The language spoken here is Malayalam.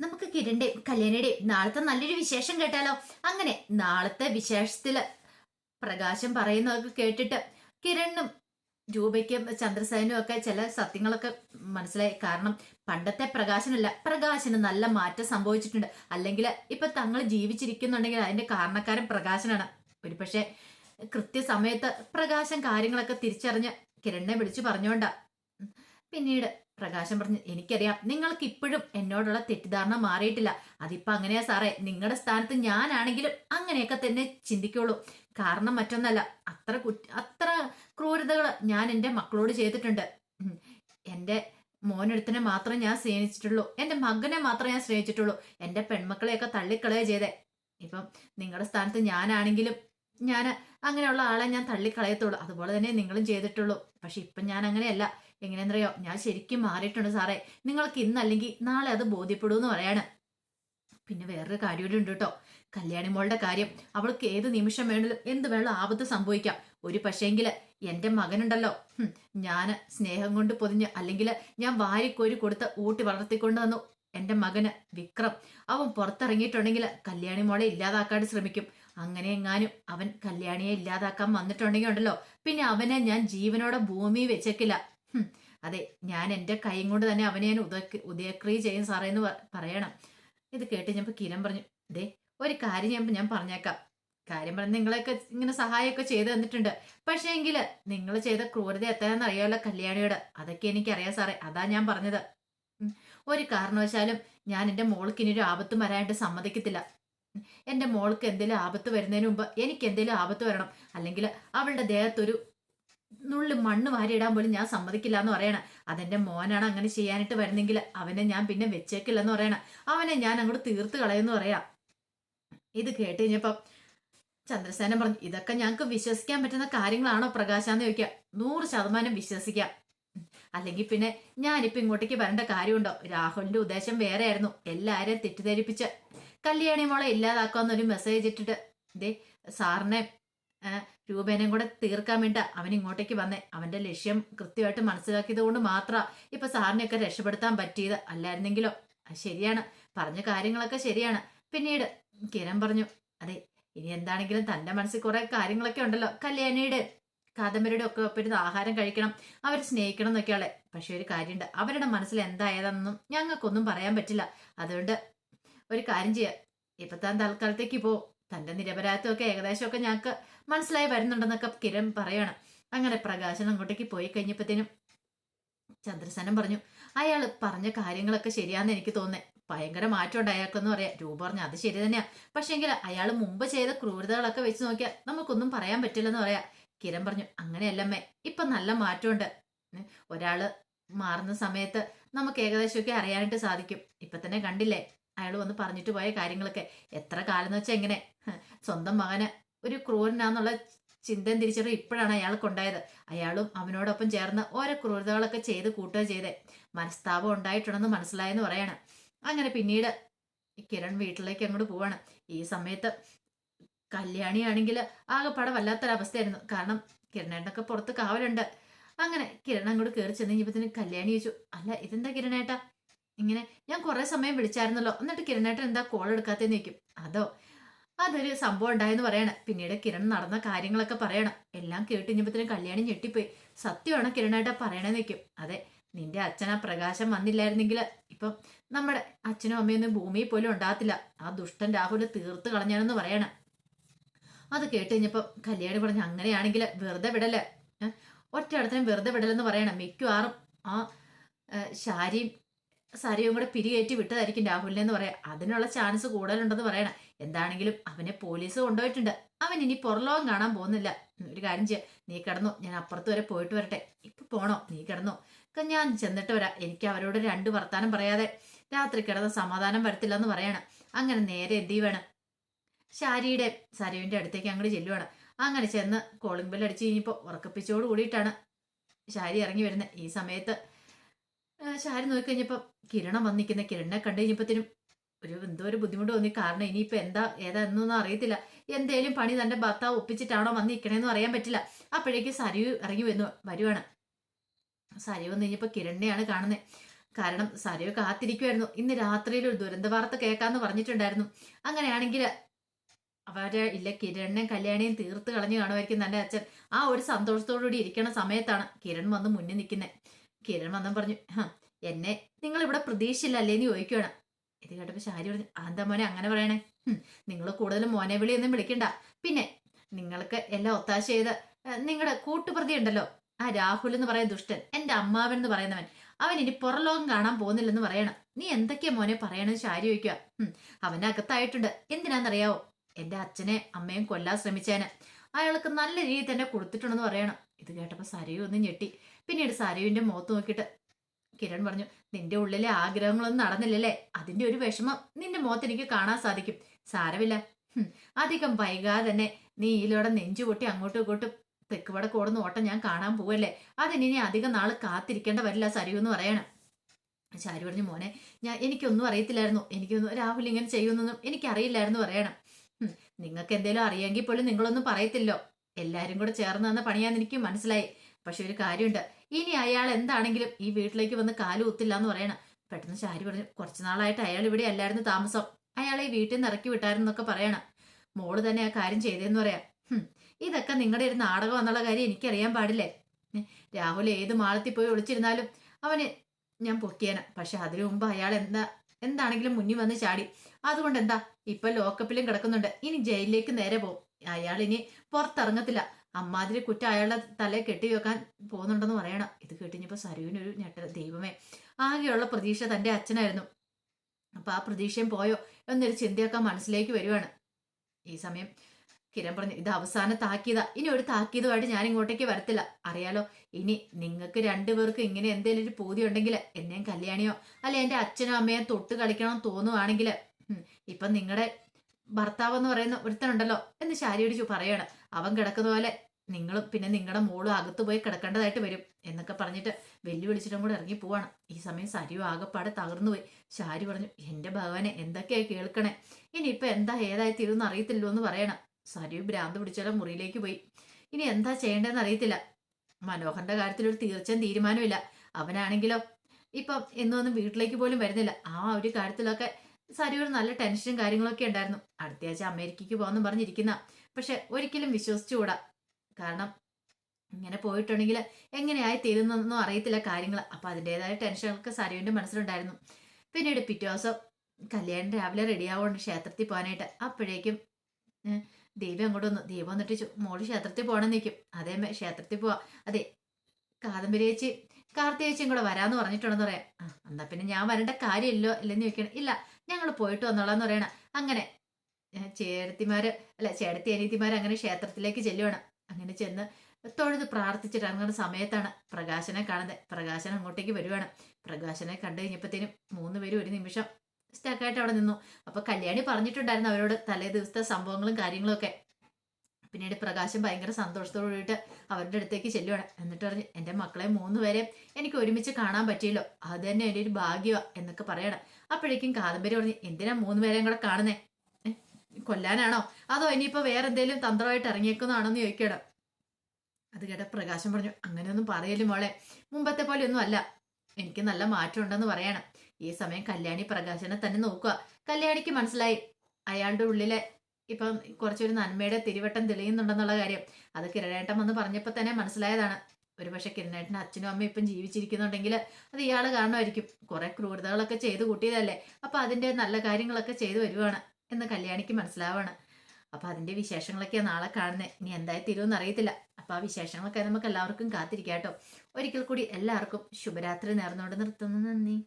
നമുക്ക് കിരണിന്റെയും കല്യാണിയുടെയും നാളത്തെ നല്ലൊരു വിശേഷം കേട്ടാലോ? അങ്ങനെ നാളത്തെ വിശേഷത്തിൽ പ്രകാശം പറയുന്നതൊക്കെ കേട്ടിട്ട് കിരണിനും രൂപയ്ക്കും ചന്ദ്രസേനും ഒക്കെ ചില സത്യങ്ങളൊക്കെ മനസ്സിലായി. കാരണം പണ്ടത്തെ പ്രകാശനല്ല. പ്രകാശന് നല്ല മാറ്റം സംഭവിച്ചിട്ടുണ്ട്. അല്ലെങ്കിൽ ഇപ്പൊ തങ്ങൾ ജീവിച്ചിരിക്കുന്നുണ്ടെങ്കിൽ അതിന്റെ കാരണക്കാരൻ പ്രകാശനാണ്. ഒരു പക്ഷേ കൃത്യസമയത്ത് പ്രകാശം കാര്യങ്ങളൊക്കെ തിരിച്ചറിഞ്ഞ് കിരണിനെ വിളിച്ചു പറഞ്ഞോണ്ടാ പിന്നീട് പ്രകാശം പറഞ്ഞു എനിക്കറിയാം നിങ്ങൾക്ക് ഇപ്പോഴും എന്നോടുള്ള തെറ്റിദ്ധാരണ മാറിയിട്ടില്ല. അതിപ്പോ അങ്ങനെയാ സാറേ നിങ്ങളുടെ സ്ഥാനത്ത് ഞാനാണെങ്കിലും അങ്ങനെയൊക്കെ തന്നെ ചിന്തിക്കുള്ളൂ. കാരണം മറ്റൊന്നല്ല അത്ര അത്ര ക്രൂരതകൾ ഞാൻ എന്റെ മക്കളോട് ചെയ്തിട്ടുണ്ട്. എന്റെ മോനെടുത്തിനെ മാത്രമേ ഞാൻ സ്നേഹിച്ചിട്ടുള്ളൂ. എന്റെ മകനെ മാത്രമേ ഞാൻ സ്നേഹിച്ചിട്ടുള്ളൂ. എന്റെ പെൺമക്കളെയൊക്കെ തള്ളിക്കളയുക ചെയ്തേ. ഇപ്പം നിങ്ങളുടെ സ്ഥാനത്ത് ഞാനാണെങ്കിലും ഞാൻ അങ്ങനെയുള്ള ആളെ ഞാൻ തള്ളിക്കളയത്തുള്ളൂ. അതുപോലെ തന്നെ നിങ്ങളും ചെയ്തിട്ടുള്ളൂ. പക്ഷെ ഇപ്പം ഞാൻ അങ്ങനെയല്ല എങ്ങനെയെന്നറിയോ? ഞാൻ ശരിക്കും മാറിയിട്ടുണ്ട് സാറേ. നിങ്ങൾക്ക് ഇന്നല്ലെങ്കിൽ നാളെ അത് ബോധ്യപ്പെടുമെന്ന് പറയാണ്. പിന്നെ വേറൊരു കാര്യം ഉണ്ട് കേട്ടോ. കല്യാണി മോളുടെ കാര്യം. അവൾക്ക് ഏത് നിമിഷം വേണമെങ്കിലും എന്ത് വേണം ആപത്ത് സംഭവിക്കാം. ഒരു പക്ഷേങ്കിൽ എന്റെ മകനുണ്ടല്ലോ. ഞാൻ സ്നേഹം കൊണ്ട് പൊതിഞ്ഞ് അല്ലെങ്കിൽ ഞാൻ വാരിക്കോരി കൊടുത്ത് ഊട്ടി വളർത്തിക്കൊണ്ട് വന്നു. എന്റെ മകന് വിക്രം. അവൻ പുറത്തിറങ്ങിയിട്ടുണ്ടെങ്കിൽ കല്യാണി മോളെ ഇല്ലാതാക്കാൻ ശ്രമിക്കും. അങ്ങനെ എങ്ങാനും അവൻ കല്യാണിയെ ഇല്ലാതാക്കാൻ വന്നിട്ടുണ്ടെങ്കിൽ ഉണ്ടല്ലോ. പിന്നെ അവനെ ഞാൻ ജീവനോടെ ഭൂമി വെച്ചേക്കില്ല. അതെ ഞാൻ എന്റെ കൈയും കൊണ്ട് തന്നെ അവനെ ഞാൻ ഉദക് ഉദയക്രിയ ചെയ്യും സാറേ എന്ന് പറയണം. ഇത് കേട്ട് ഞാൻ കിരൺ പറഞ്ഞു. ദേ ഒരു കാര്യം ഞാൻ ഞാൻ പറഞ്ഞേക്കാം. കാര്യം പറഞ്ഞ് നിങ്ങളെയൊക്കെ ഇങ്ങനെ സഹായമൊക്കെ ചെയ്തു തന്നിട്ടുണ്ട്. പക്ഷേ എങ്കിൽ നിങ്ങൾ ചെയ്ത ക്രൂരത എത്രയാണെന്ന് അറിയാമല്ലോ കല്യാണിയോട്. അതൊക്കെ എനിക്കറിയാം സാറേ. അതാ ഞാൻ പറഞ്ഞത്. ഒരു കാരണവശാലും ഞാൻ എന്റെ മോൾക്ക് ഇനി ഒരു ആപത്തും വരാനായിട്ട് സമ്മതിക്കത്തില്ല. എന്റെ മോൾക്ക് എന്തെങ്കിലും ആപത്ത് വരുന്നതിന് മുമ്പ് എനിക്ക് എന്തെങ്കിലും ആപത്ത് വരണം. അല്ലെങ്കിൽ അവളുടെ ദേഹത്തൊരു നുള്ളി മണ്ണ് വാരിയിടാൻ പോലും ഞാൻ സമ്മതിക്കില്ല എന്ന് പറയണം. അതെന്റെ മോനാണ് അങ്ങനെ ചെയ്യാനായിട്ട് വരുന്നെങ്കിൽ അവനെ ഞാൻ പിന്നെ വെച്ചേക്കില്ല എന്ന് പറയണം. അവനെ ഞാൻ അങ്ങോട്ട് തീർത്ത് കളയെന്ന് പറയാം. ഇത് കേട്ട് കഴിഞ്ഞപ്പം ചന്ദ്രസേനൻ പറഞ്ഞു ഇതൊക്കെ ഞങ്ങൾക്ക് വിശ്വസിക്കാൻ പറ്റുന്ന കാര്യങ്ങളാണോ പ്രകാശാന്ന് ചോദിക്കുക നൂറ് ശതമാനം വിശ്വസിക്കാം. അല്ലെങ്കിൽ പിന്നെ ഞാനിപ്പോ ഇങ്ങോട്ടേക്ക് വരേണ്ട കാര്യമുണ്ടോ? രാഹുലിന്റെ ഉദ്ദേശം വേറെ ആയിരുന്നു എല്ലാരെയും തെറ്റിദ്ധരിപ്പിച്ച് കല്യാണി മോളെ ഇല്ലാതാക്കാന്നൊരു മെസ്സേജ് ഇട്ടിട്ട് ദേ സാറിനെ രൂപേനയും കൂടെ തീർക്കാൻ വേണ്ടി അവൻ ഇങ്ങോട്ടേക്ക് വന്നേ. അവന്റെ ലക്ഷ്യം കൃത്യമായിട്ട് മനസ്സിലാക്കിയത് കൊണ്ട് മാത്ര ഇപ്പൊ സാറിനെയൊക്കെ രക്ഷപ്പെടുത്താൻ പറ്റിയത്. അല്ലായിരുന്നെങ്കിലോ? ശരിയാണ്. പറഞ്ഞ കാര്യങ്ങളൊക്കെ ശരിയാണ്. പിന്നീട് കിരൺ പറഞ്ഞു അതെ ഇനി എന്താണെങ്കിലും തന്റെ മനസ്സിൽ കുറെ കാര്യങ്ങളൊക്കെ ഉണ്ടല്ലോ. കല്യാണിയുടെ കാദംബരിയുടെ ഒക്കെ ഒപ്പം ആഹാരം കഴിക്കണം. അവരെ സ്നേഹിക്കണം എന്നൊക്കെയാളെ പക്ഷെ ഒരു കാര്യമുണ്ട്. അവരുടെ മനസ്സിൽ എന്തായതെന്നും ഞങ്ങൾക്കൊന്നും പറയാൻ പറ്റില്ല. അതുകൊണ്ട് ഒരു കാര്യം ചെയ്യാം. ഇപ്പൊ താൻ തൽക്കാലത്തേക്ക് പോ. തന്റെ നിരപരാധിത്വമൊക്കെ ഏകദേശമൊക്കെ ഞങ്ങൾക്ക് മനസ്സിലായി വരുന്നുണ്ടെന്നൊക്കെ കിരൺ പറയണം. അങ്ങനെ പ്രകാശൻ അങ്ങോട്ടേക്ക് പോയി കഴിഞ്ഞപ്പോഴത്തേനും ചന്ദ്രസേനൻ പറഞ്ഞു അയാൾ പറഞ്ഞ കാര്യങ്ങളൊക്കെ ശരിയാന്ന് എനിക്ക് തോന്നേ ഭയങ്കര മാറ്റമുണ്ട് അയാൾക്കെന്ന് പറയാം. രൂപ പറഞ്ഞു അത് ശരി തന്നെയാ. പക്ഷെങ്കിൽ അയാൾ മുമ്പ് ചെയ്ത ക്രൂരതകളൊക്കെ വെച്ച് നോക്കിയാൽ നമുക്കൊന്നും പറയാൻ പറ്റില്ലെന്ന് പറയാ. കിരൺ പറഞ്ഞു അങ്ങനെയല്ലമ്മേ. ഇപ്പൊ നല്ല മാറ്റമുണ്ട്. ഒരാൾ മാറുന്ന സമയത്ത് നമുക്ക് ഏകദേശമൊക്കെ അറിയാനായിട്ട് സാധിക്കും. ഇപ്പൊ തന്നെ കണ്ടില്ലേ? അയാൾ വന്ന് പറഞ്ഞിട്ട് പോയ കാര്യങ്ങളൊക്കെ. എത്ര കാലം എന്ന് വെച്ചാൽ എങ്ങനെ സ്വന്തം മകന് ഒരു ക്രൂരനാന്നുള്ള ചിന്തയും തിരിച്ചറിവ് ഇപ്പോഴാണ് അയാൾക്കുണ്ടായത് അയാളും അവനോടൊപ്പം ചേർന്ന് ഓരോ ക്രൂരതകളൊക്കെ ചെയ്ത് കൂട്ടുക ചെയ്തേ. മനസ്താപം ഉണ്ടായിട്ടുണ്ടെന്ന് മനസ്സിലായെന്ന് പറയണം. അങ്ങനെ പിന്നീട് കിരൺ വീട്ടിലേക്ക് അങ്ങോട്ട് പോവാണ്. ഈ സമയത്ത് കല്യാണിയാണെങ്കിൽ ആകെപ്പാടെ വല്ലാത്തൊരവസ്ഥയായിരുന്നു. കാരണം കിരണേട്ടനൊക്കെ പുറത്ത് കാവലുണ്ട്. അങ്ങനെ കിരൺ അങ്ങോട്ട് കയറി ചെന്ന് കഴിഞ്ഞപ്പോൾ കല്യാണി ചോദിച്ചു അല്ല ഇതെന്താ കിരണേട്ടാ? ഇങ്ങനെ ഞാൻ കുറെ സമയം വിളിച്ചായിരുന്നല്ലോ. എന്നിട്ട് കിരണേട്ടൻ എന്താ കോൾ എടുക്കാത്തേ നിൽക്കും അതോ അതൊരു സംഭവം ഉണ്ടായെന്ന് പറയണം. പിന്നീട് കിരൺ നടന്ന കാര്യങ്ങളൊക്കെ പറയണം. എല്ലാം കേട്ട് കഴിഞ്ഞപ്പോഴത്തേനും കല്യാണി ഞെട്ടിപ്പോയി. സത്യമാണ് കിരണേട്ട പറയണേന്ന് വെക്കും അതെ നിന്റെ അച്ഛൻ ആ പ്രകാശം വന്നില്ലായിരുന്നെങ്കിൽ ഇപ്പം നമ്മുടെ അച്ഛനും അമ്മയൊന്നും ഭൂമിയിൽ പോലും ഉണ്ടാകത്തില്ല. ആ ദുഷ്ടൻ രാഹുൽ തീർത്ത് കളഞ്ഞാണെന്ന് പറയണം. അത് കേട്ട് കഴിഞ്ഞപ്പോൾ കല്യാണി പറഞ്ഞു അങ്ങനെയാണെങ്കിൽ വെറുതെ വിടൽ ഒറ്റ ഒറ്റയിടത്തിനും വെറുതെ വിടലെന്ന് പറയണം. മിക്കവാറും ആ ശാരിയും സരിയും കൂടെ പിരികേറ്റി വിട്ടതായിരിക്കും രാഹുലിനെ എന്ന് പറയാം. അതിനുള്ള ചാൻസ് കൂടുതലുണ്ടെന്ന് പറയണം. എന്താണെങ്കിലും അവനെ പോലീസ് കൊണ്ടുപോയിട്ടുണ്ട്. അവൻ ഇനി പുറലോകം കാണാൻ പോകുന്നില്ല. ഒരു കാര്യം ചെയ്യാം. നീ കിടന്നു. ഞാൻ അപ്പുറത്ത് വരെ പോയിട്ട് വരട്ടെ. ഇപ്പൊ പോണോ? നീ കിടന്നു. ഞാൻ ചെന്നിട്ട് വരാം. എനിക്ക് അവരോട് രണ്ട് വർത്താനം പറയാതെ രാത്രി കിടന്ന് സമാധാനം വരത്തില്ല എന്ന് പറയണം. അങ്ങനെ നേരെ എന്ത് വേണം ശാരിയുടെ സരുവിന്റെ അടുത്തേക്ക് അങ്ങോട്ട് ചെല്ലുവാണ്. അങ്ങനെ ചെന്ന് കോളിംഗ് ബെൽ അടിച്ച് കഴിഞ്ഞപ്പോൾ ഉറക്കപ്പിച്ചോട് കൂടിയിട്ടാണ് ശാരി ഇറങ്ങി വരുന്നത് ഈ സമയത്ത് ശാരി നോക്കിക്കഴിഞ്ഞപ്പോൾ കിരണം വന്നിരിക്കുന്ന കിരണിനെ കണ്ടു കഴിഞ്ഞപ്പോഴത്തേനും ഒരു എന്തോ ഒരു ബുദ്ധിമുട്ട് തോന്നി. കാരണം ഇനിയിപ്പോൾ എന്താ ഏതാ എന്നൊന്നും അറിയത്തില്ല. എന്തേലും പണി തന്റെ ഭർത്താവ് ഒപ്പിച്ചിട്ടാണോ വന്നിരിക്കണേന്നും അറിയാൻ പറ്റില്ല. അപ്പോഴേക്ക് സരിയു ഇറങ്ങി വരുന്നു വരുവാണ്. സരി വന്നു കഴിഞ്ഞപ്പോൾ കിരണിനെയാണ് കാണുന്നത് കാരണം സരയോ കാത്തിരിക്കുമായിരുന്നു ഇന്ന് രാത്രിയിൽ ഒരു ദുരന്ത വാർത്ത കേൾക്കാന്ന് പറഞ്ഞിട്ടുണ്ടായിരുന്നു. അങ്ങനെയാണെങ്കിൽ അവരെ ഇല്ല കിരണിനെയും കല്യാണിയും തീർത്ത് കളഞ്ഞു കാണുമായിരിക്കും തന്റെ അച്ഛൻ. ആ ഒരു സന്തോഷത്തോടുകൂടി ഇരിക്കണ സമയത്താണ് കിരൺ വന്ന് മുന്നിൽ നിൽക്കുന്നത് കിരൺ മന്ദം പറഞ്ഞു "ഹ, എന്നെ നിങ്ങൾ ഇവിടെ പ്രതീക്ഷയില്ല അല്ലേന്ന് ചോദിക്കുകയാണ് ഇത് കേട്ടപ്പോൾ ശാരി പറഞ്ഞു അതെന്താ മോനെ അങ്ങനെ പറയണേ? നിങ്ങൾ കൂടുതലും മോനെ വിളിയൊന്നും വിളിക്കണ്ട. പിന്നെ നിങ്ങൾക്ക് എല്ലാം ഒത്താശ ചെയ്ത് നിങ്ങളുടെ കൂട്ടുപ്രതി ഉണ്ടല്ലോ ആ രാഹുൽ എന്ന് പറയുന്ന ദുഷ്ടൻ എന്റെ അമ്മാവൻ എന്ന് പറയുന്നവൻ അവൻ ഇനി പുറലോകം കാണാൻ പോകുന്നില്ലെന്ന് പറയണം. നീ എന്തൊക്കെയാ മോനെ പറയണെന്ന് ശാരി ചോദിക്കുക "ഹും, അവന്റെ അകത്തായിട്ടുണ്ട്. എന്തിനാണെന്നറിയാവോ എന്റെ അച്ഛനെ അമ്മയും കൊല്ലാൻ ശ്രമിച്ചേന്. അയാൾക്ക് നല്ല രീതിയിൽ തന്നെ കൊടുത്തിട്ടുണ്ടെന്ന് പറയണം. ഇത് കേട്ടപ്പോൾ സരയൊന്നും ഞെട്ടി. പിന്നീട് സരയുവിന്റെ മുഖത്ത് നോക്കിയിട്ട് കിരൺ പറഞ്ഞു നിന്റെ ഉള്ളിലെ ആഗ്രഹങ്ങളൊന്നും നടന്നില്ലല്ലേ? അതിന്റെ ഒരു വിഷമം നിന്റെ മുഖത്ത് എനിക്ക് കാണാൻ സാധിക്കും. സാരമില്ല. അധികം വൈകാതെ തന്നെ നീ ഇതിലൂടെ നെഞ്ചു പൊട്ടി അങ്ങോട്ടും ഇങ്ങോട്ടും തെക്കുവട കൂടുന്ന ഓട്ടം ഞാൻ കാണാൻ പോവല്ലേ? അതിനി അധികം നാൾ കാത്തിരിക്കേണ്ട വരില്ല സരയു എന്ന് പറയണം. ശാരി പറഞ്ഞു മോനെ ഞാൻ എനിക്കൊന്നും അറിയത്തില്ലായിരുന്നു. എനിക്കൊന്നും രാഹുൽ ഇങ്ങനെ ചെയ്യുന്നൊന്നും എനിക്കറിയില്ലായിരുന്നു പറയണം. നിങ്ങൾക്ക് എന്തെങ്കിലും അറിയാമെങ്കിൽ പോലും നിങ്ങളൊന്നും പറയത്തില്ലോ. എല്ലാരും കൂടെ ചേർന്ന് തന്ന പണിയാന്ന് എനിക്ക് മനസ്സിലായി. പക്ഷെ ഒരു കാര്യമുണ്ട്. ഇനി അയാൾ എന്താണെങ്കിലും ഈ വീട്ടിലേക്ക് വന്ന് കാൽ കുത്തില്ല എന്ന് പറയണം. പെട്ടെന്ന് ശാരി പറഞ്ഞു കുറച്ചു നാളായിട്ട് അയാൾ ഇവിടെ അല്ലായിരുന്നു താമസം. അയാളെ ഈ വീട്ടിൽ നിന്ന് ഇറക്കി വിട്ടായിരുന്നൊക്കെ പറയണം. മോൾ തന്നെ ആ കാര്യം ചെയ്തേന്ന് പറയാം. ഇതൊക്കെ നിങ്ങളുടെ ഒരു നാടകം എന്നുള്ള കാര്യം എനിക്കറിയാൻ പാടില്ലേ? രാഹുൽ ഏത് മാളത്തിൽ പോയി ഒളിച്ചിരുന്നാലും അവന് ഞാൻ പൊക്കിയേന. പക്ഷെ അതിനു മുമ്പ് അയാൾ എന്താ എന്താണെങ്കിലും മുന്നിൽ വന്ന് ചാടി. അതുകൊണ്ട് എന്താ ഇപ്പൊ ലോക്കപ്പിലും കിടക്കുന്നുണ്ട്. ഇനി ജയിലിലേക്ക് നേരെ പോകും അയാൾ ഇനി പുറത്തിറങ്ങത്തില്ല. അമ്മാതിരി കുറ്റം അയാളുടെ തലയെ കെട്ടി വെക്കാൻ പോകുന്നുണ്ടെന്ന് പറയണം. ഇത് കേട്ടിഞ്ഞപ്പോ സരുവിനൊരു ഞെട്ടൽ. ദൈവമേ. ആകെയുള്ള പ്രതീക്ഷ തന്റെ അച്ഛനായിരുന്നു. അപ്പൊ ആ പ്രതീക്ഷയും പോയോ എന്നൊരു ചിന്തയൊക്കെ മനസ്സിലേക്ക് വരുവാണ്. ഈ സമയം കിരൺ പറഞ്ഞു ഇത് അവസാന താക്കീത. ഇനി ഒരു താക്കീതുമായിട്ട് ഞാൻ ഇങ്ങോട്ടേക്ക് വരത്തില്ല. അറിയാലോ ഇനി നിങ്ങൾക്ക് രണ്ടുപേർക്ക് ഇങ്ങനെ എന്തെങ്കിലും ഒരു പൂതി ഉണ്ടെങ്കിൽ എന്നെയും കല്യാണിയോ അല്ലെ എന്റെ അച്ഛനോ അമ്മയോ തൊട്ട് കളിക്കണം തോന്നുവാണെങ്കിൽ ഇപ്പൊ നിങ്ങളുടെ ഭർത്താവ് എന്ന് പറയുന്ന ഒരുത്തനുണ്ടല്ലോ എന്ന് ശാരിയോട് പറയണം. അവൻ കിടക്കുന്ന പോലെ നിങ്ങളും പിന്നെ നിങ്ങളുടെ മോളും അകത്ത് പോയി കിടക്കേണ്ടതായിട്ട് വരും എന്നൊക്കെ പറഞ്ഞിട്ട് വെല്ലുവിളിച്ചിട്ടും കൂടെ ഇറങ്ങി പോവാണ്. ഈ സമയം സരിയു ആകെപ്പാടെ തകർന്നു പോയി. ശാരി പറഞ്ഞു എന്റെ ഭഗവാനെ എന്തൊക്കെയായി കേൾക്കണേ? ഇനി ഇപ്പൊ എന്താ ഏതായി തീരുമെന്ന് അറിയത്തില്ലോ എന്ന് പറയണം. സരിയു ഭ്രാന്ത് പിടിച്ചാലും മുറിയിലേക്ക് പോയി. ഇനി എന്താ ചെയ്യേണ്ടതെന്ന് അറിയത്തില്ല. മനോഹറിന്റെ കാര്യത്തിൽ ഒരു തീർച്ചയായും തീരുമാനമില്ല. അവനാണെങ്കിലോ? ഇപ്പം എന്നൊന്നും വീട്ടിലേക്ക് പോലും വരുന്നില്ല. ആ ഒരു കാര്യത്തിലൊക്കെ സരിയോട് നല്ല ടെൻഷനും കാര്യങ്ങളൊക്കെ ഉണ്ടായിരുന്നു. അടുത്തയാഴ്ച അമേരിക്കയ്ക്ക് പോകാന്ന് പറഞ്ഞിരിക്കുന്ന. പക്ഷെ ഒരിക്കലും വിശ്വസിച്ചുകൂടാ. കാരണം ഇങ്ങനെ പോയിട്ടുണ്ടെങ്കിൽ എങ്ങനെയായി തീരുന്നൊന്നും അറിയത്തില്ല കാര്യങ്ങൾ അപ്പം അതിന്റെതായ ടെൻഷനൊക്കെ സരുവിന്റെ മനസ്സിലുണ്ടായിരുന്നു. പിന്നീട് പിറ്റേ ദിവസം കല്യാണം രാവിലെ റെഡി ആവുന്നുണ്ട് ക്ഷേത്രത്തിൽ പോകാനായിട്ട്. അപ്പോഴേക്കും ദൈവം അങ്ങോട്ട് വന്നു. ദൈവം വന്നിട്ട് മോൾ ക്ഷേത്രത്തിൽ പോകണം നിൽക്കും അതേ ക്ഷേത്രത്തിൽ പോവാ. അതെ കാദംബരിയേച്ചി ചേച്ചിയും കൂടെ വരാമെന്ന് പറഞ്ഞിട്ടുണ്ടെന്ന് പറയാം. എന്നാ പിന്നെ ഞാൻ വരേണ്ട കാര്യമില്ലോ ഇല്ലെന്ന് ചോദിക്കണം. ഇല്ല ഞങ്ങൾ പോയിട്ട് വന്നോളാന്ന് പറയണം. അങ്ങനെ ഏഹ്, ചേട്ടത്തിമാര് അല്ല ചേട്ടത്തി അനിയത്തിമാര് അങ്ങനെ ക്ഷേത്രത്തിലേക്ക് ചെല്ലുവാണ്. അങ്ങനെ ചെന്ന് തൊഴുത് പ്രാർത്ഥിച്ചിട്ട് ഇറങ്ങുന്ന സമയത്താണ് പ്രകാശനെ കാണുന്നത്. പ്രകാശൻ അങ്ങോട്ടേക്ക് വരുവാണ്. പ്രകാശനെ കണ്ടു കഴിഞ്ഞപ്പോഴത്തേനും മൂന്ന് പേരും ഒരു നിമിഷം സ്റ്റക്കായിട്ട് അവിടെ നിന്നു. അപ്പൊ കല്യാണി പറഞ്ഞിട്ടുണ്ടായിരുന്നു അവരോട് തലേ ദിവസത്തെ സംഭവങ്ങളും കാര്യങ്ങളും ഒക്കെ. പിന്നീട് പ്രകാശം ഭയങ്കര സന്തോഷത്തോടു കൂടിയിട്ട് അവരുടെ അടുത്തേക്ക് ചെല്ലുവാണ്. എന്നിട്ട് പറഞ്ഞു എന്റെ മക്കളെ മൂന്ന് പേരെയും എനിക്ക് ഒരുമിച്ച് കാണാൻ പറ്റിയല്ലോ. അത് തന്നെ എന്റെ ഒരു ഭാഗ്യമാണ് എന്നൊക്കെ പറയണം. അപ്പോഴേക്കും കാദംബരി പറഞ്ഞു എന്തിനാ മൂന്ന് പേരെയും കൂടെ കാണുന്നേ? കൊല്ലാനാണോ? അതോ ഇനിയിപ്പോ വേറെ എന്തെങ്കിലും തന്ത്രമായിട്ട് ഇറങ്ങിയേക്കുന്നതാണോന്ന് ചോദിക്കണം അത് കേട്ട പ്രകാശം പറഞ്ഞു അങ്ങനെയൊന്നും പറയലും മോളെ. മുമ്പത്തെ പോലെ ഒന്നും അല്ല. എനിക്ക് നല്ല മാറ്റമുണ്ടെന്ന് പറയണം. ഈ സമയം കല്യാണി പ്രകാശനെ തന്നെ നോക്കുക. കല്യാണിക്ക് മനസ്സിലായി. അയാളുടെ ഉള്ളിലെ ഇപ്പം കുറച്ചൊരു നന്മയുടെ തിരുവട്ടം തെളിയുന്നുണ്ടെന്നുള്ള കാര്യം. അത് കിരണേട്ടൻ വന്ന് പറഞ്ഞപ്പോൾ തന്നെ മനസ്സിലായതാണ്. ഒരുപക്ഷെ കിരണേട്ടന്റെ അച്ഛനും അമ്മയും ഇപ്പം ജീവിച്ചിരിക്കുന്നുണ്ടെങ്കിൽ അത് ഇയാൾ കാരണമായിരിക്കും. കുറെ ക്രൂരതകളൊക്കെ ചെയ്ത് കൂട്ടിയതല്ലേ. അപ്പൊ അതിന്റെ നല്ല കാര്യങ്ങളൊക്കെ ചെയ്തു വരുവാണ്. എന്ന് കല്യാണിക്ക് മനസ്സിലാവാണ്. അപ്പൊ അതിന്റെ വിശേഷങ്ങളൊക്കെ നാളെ കാണുന്നത് ഇനി എന്തായി തീരുമെന്ന് അറിയത്തില്ല. അപ്പൊ ആ വിശേഷങ്ങളൊക്കെ നമുക്ക് എല്ലാവർക്കും കാത്തിരിക്കാം കേട്ടോ ഒരിക്കൽ കൂടി എല്ലാവർക്കും ശുഭരാത്രി നേർന്നുകൊണ്ട് നിർത്തുന്നു. നന്ദി.